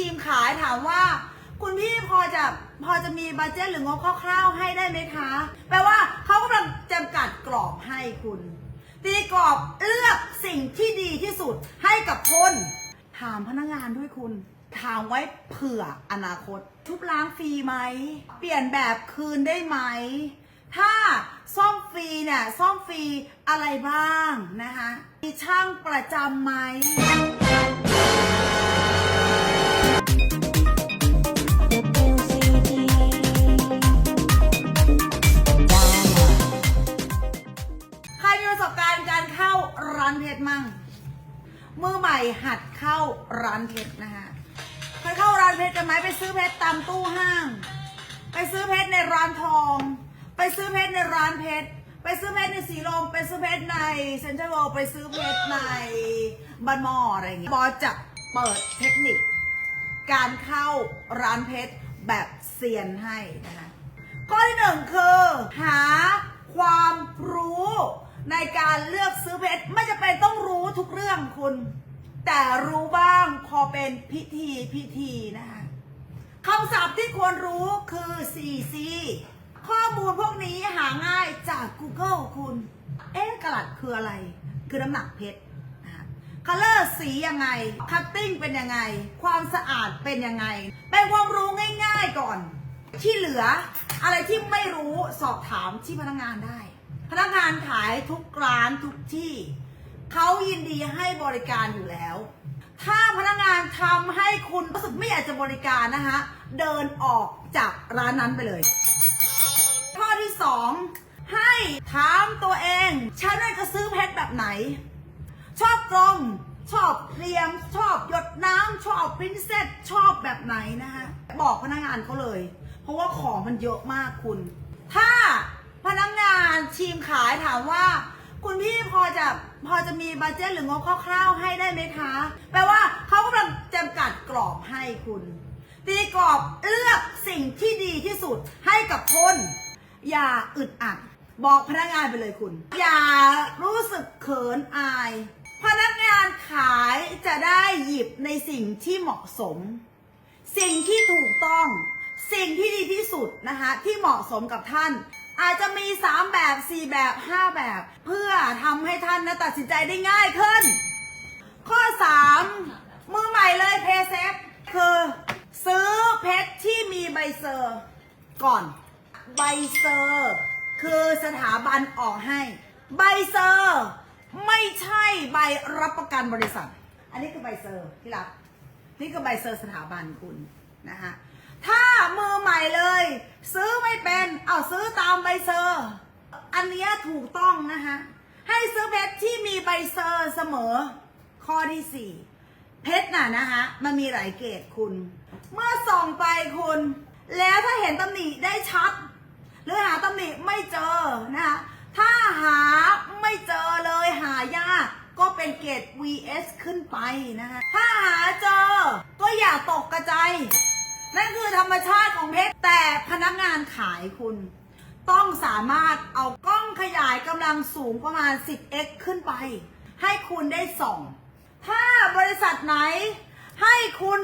ทีมขายถามว่า คุณพี่พอจะพอจะมีบัตเจ็ตหรืองบคร่าวๆให้ได้ไหมคะ แปลว่าเขากำลังจำกัดกรอบให้คุณ ตีกรอบเลือกสิ่งที่ดีที่สุดให้กับคนถามพนักงานด้วยคุณถามไว้เผื่ออนาคต ทุบล้างฟรีไหม เปลี่ยนแบบคืนได้ไหม ถ้าซ่อมฟรีเนี่ยซ่อมฟรีอะไรบ้างนะคะมีช่างประจำไหม มั่ง มือใหม่หัดเข้าร้านเพชรนะคะเคยเข้าร้านเพชรกันไหมไปซื้อเพชรตามตู้ห้าง ไปซื้อเพชรในร้านทอง ไปซื้อเพชรในร้านเพชรไปซื้อเพชรในสีลมไปซื้อเพชรในเซ็นทรัลเวิลด์ไปซื้อเพชรในบันมออะไรอย่างเงี้ยบอจะเปิดเทคนิค การเข้าร้านเพชรแบบเซียนให้นะคะข้อที่หนึ่งคือ หาความรู้ ในการเลือกซื้อเพชรไม่จะเป็นต้องรู้ทุกเรื่องคุณ แต่รู้บ้างพอเป็นพิธีพิธีนะคะคำศัพท์ที่ควรรู้คือ 4C ข้อมูลพวกนี้หาง่ายจาก Google คุณ เอ๊ะกระลัดคืออะไร คือน้ำหนักเพชรนะคะคัลเลอร์สียังไง คัตติ้งเป็นยังไง ความสะอาดเป็นยังไง เป็นความรู้ง่ายๆก่อน ที่เหลืออะไรที่ไม่รู้สอบถามที่พนักงานได้ พนักงานขายทุกร้านทุกที่เขายินดีให้บริการอยู่แล้ว ถ้าพนักงานทำให้คุณรู้สึกไม่อยากจะบริการนะคะเดินออกจากร้านนั้นไปเลย ข้อที่สองให้ถามตัวเองฉันน่าจะซื้อเพชรแบบไหน ชอบกลมชอบเรียม ชอบหยดน้ำชอบปรินเซสชอบแบบไหนนะคะบอกพนักงานเขาเลย เพราะว่าของมันเยอะมากคุณ ถ้าพนักงานทีมขามว่า คุณพี่พอจะพอจะมีบัตเจ็ตหรืองบคร่าวๆให้ได้ไหมคะ แปลว่าเขากำลังจำกัดกรอบให้คุณ ตีกรอบเลือกสิ่งที่ดีที่สุดให้กับคนอย่าอึดอัดบอกพนักงานไปเลยคุณ อย่ารู้สึกเขินอาย พนักงานขายจะได้หยิบในสิ่งที่เหมาะสม สิ่งที่ถูกต้อง สิ่งที่ดีที่สุดนะคะที่เหมาะสมกับท่าน อาจจะมี 3 แบบ 4 แบบ 5 แบบ เพื่อทำให้ท่านนะตัดสินใจได้ง่ายขึ้น ข้อ 3 มือใหม่เลยเพเซฟคือซื้อเพชรที่มีใบเซอร์ก่อน ใบเซอร์คือสถาบันออกให้ ใบเซอร์ไม่ใช่ใบรับประกันบริษัท อันนี้คือใบเซอร์ที่รับ นี่คือใบเซอร์สถาบันคุณนะคะ มือใหม่เลย ซื้อไม่เป็น เอาซื้อตามใบเซอร์ อันนี้ถูกต้องนะคะให้ซื้อเพชรที่มีใบเซอร์เสมอ ข้อที่สี่เพชรน่ะนะคะมันมีหลายเกรดคุณ เมื่อส่องไปคุณ แล้วถ้าเห็นตำหนิได้ชัด หรือหาตำหนิไม่เจอนะคะถ้าหาไม่เจอเลยหายากก็เป็นเกรด VS ขึ้นไปนะคะถ้าหาเจอก็อย่าตกกระจาย นั่นคือธรรมชาติของเพชรแต่พนักงานขายคุณ ต้องสามารถเอากล้องขยายกำลังสูงประมาณ 10x ขึ้นไป ให้คุณได้ส่อง ถ้าบริษัทไหนให้คุณ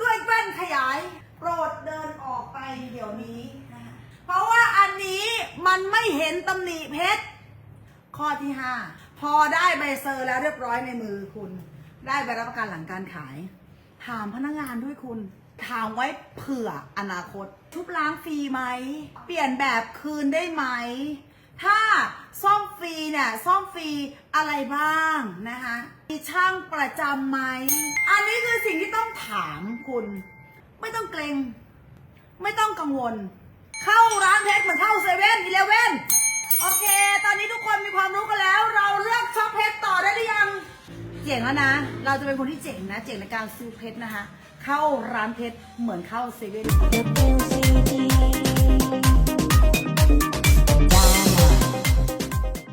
ด้วยแว่นขยาย โปรดเดินออกไปเดี๋ยวนี้ เพราะว่าอันนี้มันไม่เห็นตำหนิเพชรข้อที่ 5 พอได้ใบเซอร์แล้วเรียบร้อยในมือคุณ ได้ใบรับประกันหลังการขาย ถามพนักงานด้วยคุณ ถามไว้เผื่ออนาคต ทุบล้างฟรีไหม เปลี่ยนแบบคืนได้ไหม ถ้าซ่อมฟรีเนี่ยซ่อมฟรีอะไรบ้างนะคะมีช่างประจำไหม อันนี้คือสิ่งที่ต้องถามคุณ ไม่ต้องเกรง ไม่ต้องกังวล เข้าร้านเพชรเหมือนเข้าเซเว่นอีเลเว่นโอเค ตอนนี้ทุกคนมีความรู้กันแล้ว เราเลือกช็อปเพชรต่อได้หรือยัง เจ๋งแล้วนะ เราจะเป็นคนที่เจ๋งนะ เจ๋งในการซื้อเพชรนะคะ เข้าร้านเพชรเหมือนเข้าเซเว่น